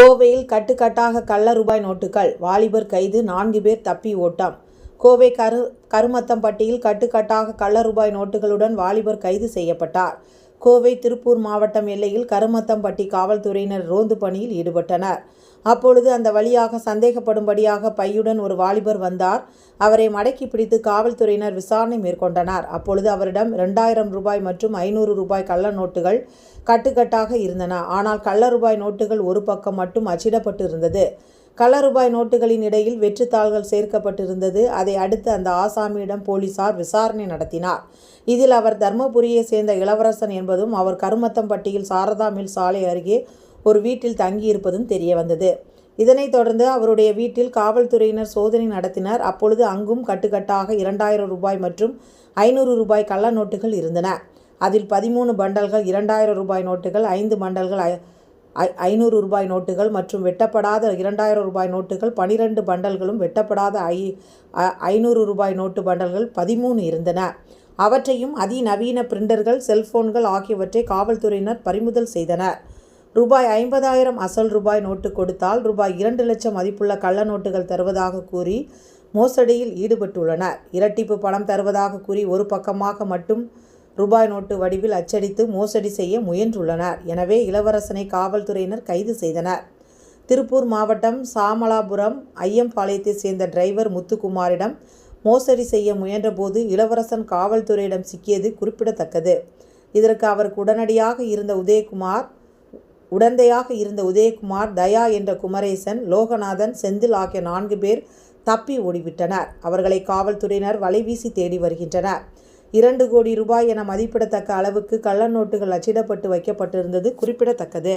கோவையில் கட்டுக்கட்டாக கள்ள ரூபாய் நோட்டுகள். வாலிபர் கைது நான்கு பேர் தப்பி ஓட்டம். கோவை கரு கருமத்தம்பட்டியில் கட்டுக்கட்டாக கள்ள ரூபாய் நோட்டுகளுடன் வாலிபர் கைது செய்யப்பட்டார். கோவை திருப்பூர் மாவட்டம் எல்லையில் கருமத்தம்பட்டி காவல்துறையினர் ரோந்து பணியில் ஈடுபட்டனர். அப்பொழுது அந்த வழியாக சந்தேகப்படும்படியாக பையுடன் ஒரு வாலிபர் வந்தார். அவரை மடக்கி பிடித்து காவல்துறையினர் விசாரணை மேற்கொண்டனர். அப்பொழுது அவரிடம் இரண்டாயிரம் ரூபாய் மற்றும் ஐநூறு ரூபாய் கள்ள நோட்டுகள் கட்டுக்கட்டாக இருந்தன. ஆனால் கள்ள ரூபாய் நோட்டுகள் ஒரு பக்கம் மட்டும் அச்சிடப்பட்டு இருந்தது கள்ள ரூபாய் நோட்டுகளின் இடையில் வெற்றுத்தாள்கள் சேர்க்கப்பட்டிருந்தது. அதை அடுத்து அந்த ஆசாமியிடம் போலீசார் விசாரணை நடத்தினார். இதில் அவர் தர்மபுரியை சேர்ந்த இளவரசன் என்பதும் அவர் கருமத்தம்பட்டியில் சாரதா மில் சாலை அருகே ஒரு வீட்டில் தங்கியிருப்பதும் தெரிய வந்தது இதனைத் தொடர்ந்து அவருடைய வீட்டில் காவல்துறையினர் சோதனை நடத்தினர். அப்பொழுது அங்கும் கட்டுக்கட்டாக இரண்டாயிரம் ரூபாய் மற்றும் ஐநூறு ரூபாய் கள்ள நோட்டுகள் இருந்தன. அதில் பதிமூணு பண்டல்கள் இரண்டாயிரம் ரூபாய் நோட்டுகள் ஐந்து பண்டல்கள் ஐநூறு ரூபாய் நோட்டுகள் மற்றும் வெட்டப்படாத இரண்டாயிரம் ரூபாய் நோட்டுகள் பனிரெண்டு பண்டல்களும் வெட்டப்படாத ஐ ஐநூறு ரூபாய் நோட்டு பண்டல்கள் பதிமூணு இருந்தன. அவற்றையும் அதிநவீன பிரிண்டர்கள் செல்போன்கள் ஆகியவற்றை காவல்துறையினர் பறிமுதல் செய்தனர். ரூபாய் ஐம்பதாயிரம் அசல் ரூபாய் நோட்டு கொடுத்தால் ரூபாய் இரண்டு லட்சம் மதிப்புள்ள கள்ள நோட்டுகள் தருவதாக கூறி மோசடியில் ஈடுபட்டுள்ளனர். இரட்டிப்பு பணம் தருவதாக கூறி ஒரு பக்கமாக மட்டும் ரூபாய் நோட்டு வடிவில் அச்சடித்து மோசடி செய்ய முயன்றுள்ளனர். எனவே இளவரசனை காவல்துறையினர் கைது செய்தனர். திருப்பூர் மாவட்டம் சாமலாபுரம் ஐயம்பாளையத்தைச் சேர்ந்த டிரைவர் முத்துக்குமாரிடம் மோசடி செய்ய முயன்றபோது இளவரசன் காவல்துறையிடம் சிக்கியது குறிப்பிடத்தக்கது. இதற்கு அவருக்கு உடனடியாக இருந்த உதயகுமார் உடந்தையாக இருந்த உதயகுமார் தயா என்ற குமரேசன் லோகநாதன் செந்தில் ஆகிய நான்கு பேர் தப்பி ஓடிவிட்டனர். அவர்களை காவல்துறையினர் வலைவீசி தேடி வருகின்றனர். இரண்டு கோடி ரூபாய் என மதிப்பிடத்தக்க அளவுக்கு கள்ள நோட்டுகள் அச்சிடப்பட்டு வைக்கப்பட்டிருந்தது குறிப்பிடத்தக்கது.